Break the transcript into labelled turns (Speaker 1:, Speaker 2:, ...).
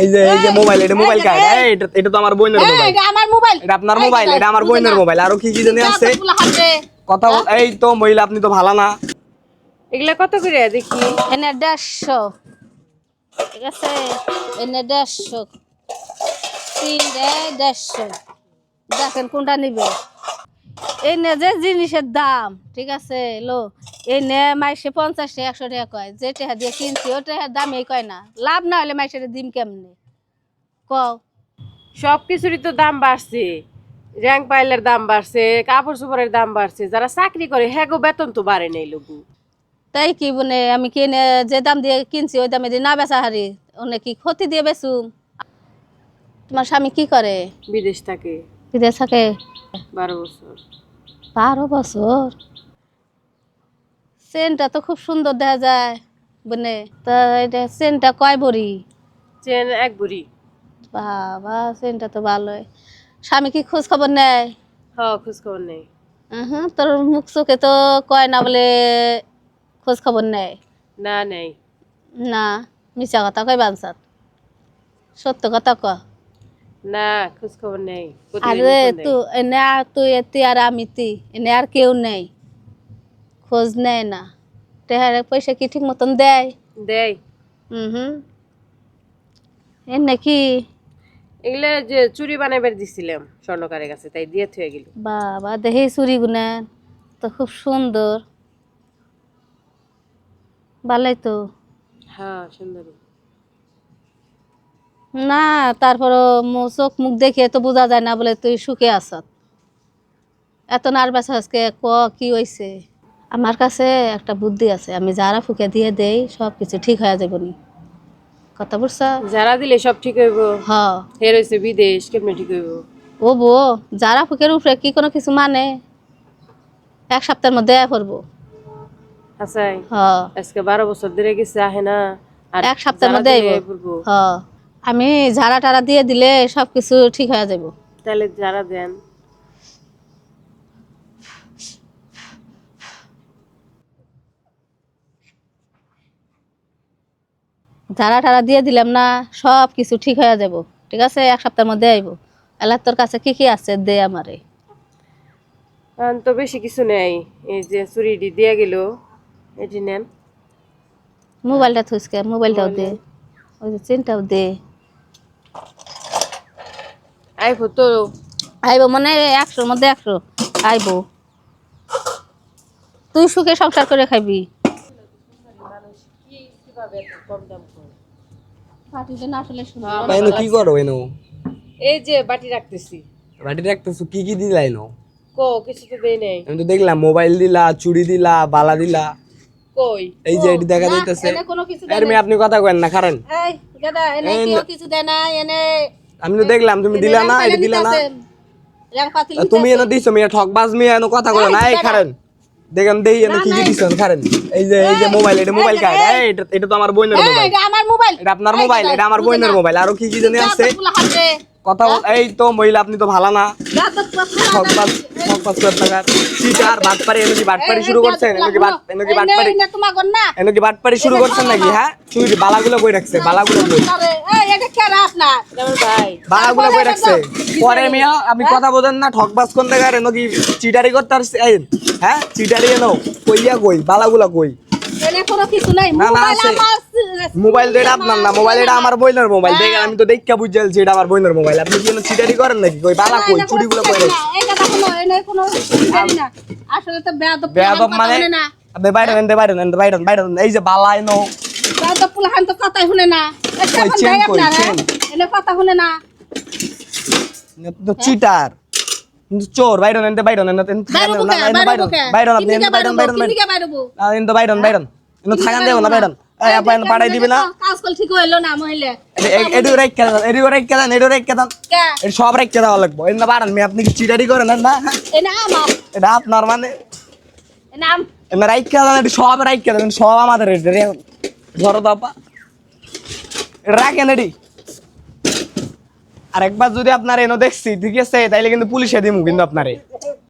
Speaker 1: এই যে এই যে মোবাইল এটা মোবাইল কার এই, এটা এটা তো আমার বোনের মোবাইল
Speaker 2: এটা আমার মোবাইল
Speaker 1: এটা আপনার মোবাইল এটা আমার বোনের মোবাইল আরও কি কি জানি আছে? কথা বল এই তো মহিলা আপনি তো ভালো না।
Speaker 3: এগুলা কত করে দেখি?
Speaker 2: এনে দেড়শো। ঠিক আছে? এনে দেড়শো। তিনটে দেড়শো। দেখেন কোনটা নিবে। এনে যে জিনিসের দাম ঠিক আছে? লো এনে মাইসে পঞ্চাশ টাকা একশো টাকা কয়। যে টাকা দিয়ে কিনছি ও টাকার দাম এই কয় না। লাভ না হলে মাইসের দিম কেমনে? কও।
Speaker 3: সব কিছুরই তো দাম বাড়ছে। র্যাঙ্ক পাইলের দাম বাড়ছে কাপড় চোপড়ের দাম বাড়ছে। যারা চাকরি করে হ্যাগো বেতন তো বাড়ে নাই লোকু।
Speaker 2: তাই কি মানে আমি কিনে যে দাম দিয়ে কিনছি ওই দামে দিয়ে না বেচা হারি? ওনে কি ক্ষতি দিয়ে বেচুম? তোমার স্বামী কি করে?
Speaker 3: বিদেশ থাকে।
Speaker 2: বিদেশ থাকে?
Speaker 3: বারো বছর।
Speaker 2: বারো বছর? চেনটা তো খুব সুন্দর দেখা যায় মানে তা এটা চেনটা কয় ভরি
Speaker 3: চেন এক বুড়ি।
Speaker 2: বাবা চেনটা তো ভালোই। স্বামী কি খোঁজ খবর নেয়?
Speaker 3: হ খোঁজ খবর নেই
Speaker 2: হুম তোর মুখ চোখে তো কয় না বলে খোঁজ খবর নেয়?
Speaker 3: না নেই
Speaker 2: না মিছা কথা কয় বাঞ্চাত সত্য কথা ক
Speaker 3: না খোঁজ খবর নেই
Speaker 2: আরে তু তুই এতে আর আমি তি এনে আর কেউ নেই খোঁজ নেয় না। টেহার পয়সা কি ঠিক মতন দেয়?
Speaker 3: দেয়।
Speaker 2: হুম। এনে কি
Speaker 3: এগুলা যে চুরি বানাইবার দিছিলাম স্বর্ণকারের কাছে তাই দিয়ে থুয়ে গেল।
Speaker 2: বাবা দেহি চুরি গুনেন তো খুব সুন্দর। ভালোই তো।
Speaker 3: হ্যাঁ সুন্দরী
Speaker 2: না তারপরও মু- চোখ মুখ দেখে তো বোঝা যায় না বলে তুই সুখে আছত এত নার্ভাস আজকে ক? কি হয়েছে আমার কাছে একটা বুদ্ধি আছে আমি যারা ফুকে দিয়ে দেই সব কিছু ঠিক হয়ে যাব নি। কথা বুঝছ?
Speaker 3: যারা দিলে সব ঠিক হইব।
Speaker 2: হ
Speaker 3: হের হয়েছে বিদেশ কেমনে ঠিক হইব?
Speaker 2: ও বো যারা ফুকের উপরে কি কোনো কিছু মানে? এক সপ্তাহের মধ্যে করব।
Speaker 3: হাসাই
Speaker 2: হ
Speaker 3: আজকে বারো বছর ধরে গেছে আহে না।
Speaker 2: এক সপ্তাহের মধ্যে
Speaker 3: দিলে
Speaker 2: আইবো।
Speaker 3: পড়ব।
Speaker 2: হ আমি ঝাড়া টাড়া দিয়ে দিলে সব কিছু ঠিক হয়ে যাব।
Speaker 3: তাহলে যারা দেন।
Speaker 2: ঝাড়া টাড়া দিয়ে দিলাম না সব কিছু ঠিক হয়ে যাব। ঠিক আছে? এক সপ্তাহের মধ্যে আইব। এলা তোর কাছে কি কি আছে দে আমারে।
Speaker 3: তো বেশি কিছু নেই। এই যে চুরিটি দিয়ে গেল এটি নেন।
Speaker 2: মোবাইলটা থুসকে মোবাইলটাও দে। ওই যে চেনটাও দে।
Speaker 3: আইফো তো
Speaker 2: আইব মানে একশোর মধ্যে একশো আইব। তুই সুখে সংসার করে খাবি সুন্দর।
Speaker 1: এনো কি করো এনো?
Speaker 3: এই যে বাটি রাখতেছি।
Speaker 1: বাড়ি রাখতেছো কি কি দিলা এনো?
Speaker 3: কো কিছু তো দেই নাই।
Speaker 1: আমি তো দেখলাম মোবাইল দিলা চুড়ি দিলা বালা দিলা।
Speaker 3: কই?
Speaker 1: এই যে এটি দেখা যাইতেছে।
Speaker 2: এনে কোনো কিছু
Speaker 1: এর আপনি কথা কেন না কারণ
Speaker 2: এই গাদা এনে কেউ কিছু দেয় না এনে
Speaker 1: আমি তো দেখলাম তুমি দিলা না এটা দিলা না। তুমি এনে দিছো মেয়ে ঠকবাজ মেয়ে এনে কথা কইলা না এই কারণ দেখেন দেই এনে কি কি দিছো কারণ এই যে এই যে মোবাইল এটা মোবাইল কার? এই এটা এটা তো আমার বোনের মোবাইল
Speaker 2: এটা আমার মোবাইল
Speaker 1: এটা আপনার মোবাইল এটা আমার বোনের মোবাইল আর কি কি জানি আছে। কথা বল। এই তো মহিলা আপনি তো ভালো না। ঠকবাজ ঠকবাজ করে বাটপারি এনে বাটপারি শুরু করছেন? এনে কি বাট এনে কি বাটপারি?
Speaker 2: না
Speaker 1: এনে কি বাটপারি শুরু করছেন নাকি হ্যাঁ? চুরি বালাগুলো কই রাখছে? বালাগুলো কই?
Speaker 2: আরে এই এটা কেন আপনার?
Speaker 3: আমার ভাই।
Speaker 1: বালাগুলো কই রাখছে? পরে মিয়া আপনি কথা বোঝেন না ঠকবাজ কোন জায়গায় এনে কি চিটারি করতে এই, হ্যাঁ? চিটারি এনো কইয়া কই? বালাগুলো কই?
Speaker 2: মোবাইল
Speaker 1: এটা আপনার না মোবাইল এটা আমার। মোবাইল। দেখে আমি তো দেখা এটা আমার মোবাইল। আপনি কি চিটারি করেন নাকি? কই বালা কই?
Speaker 2: আসলে তো বেয়াদব
Speaker 1: বেয়াদব মানে? আপনি বাইরে এনতে বাইরে এনতে বাইরে বাইরে এই যে বালা এনো
Speaker 2: বেয়াদব পুলাহান তো কথাই শুনে না।
Speaker 1: কই, চেন কই, চেন?
Speaker 2: এনে কথা শুনে না।
Speaker 1: তো চিটার। চোর বাইরে এনতে বাইরে এনতে
Speaker 2: বাইরে বুকে বাইরে বুকে
Speaker 1: বাইরে আপনি এনতে বাইরে বাইরে বাইরে
Speaker 2: কিনিকে বাইরে বু
Speaker 1: এনতে বাইরে বাইরে এনতে থাকান দেব না বাইরে এই আপনি এনতে পাঠাই দিবে না
Speaker 2: কাজকল ঠিক হইল না মহিলা
Speaker 1: এডু রাইক কেন এডু রাইক কেন এডু রাইক কেন এর সব রাইক দেওয়া লাগবে এনতে মে আপনি কি চিটারি করেন না এটা আপনার মানে এমনি রাইক কেন এটা সব রাইক কেন সব আমাদের এটা রে ধরো তো আপা রাখেন এডি আর একবার যদি আপনার এনো দেখছি ঠিক আছে তাইলে কিন্তু পুলিশে দিমু কিন্তু আপনারে।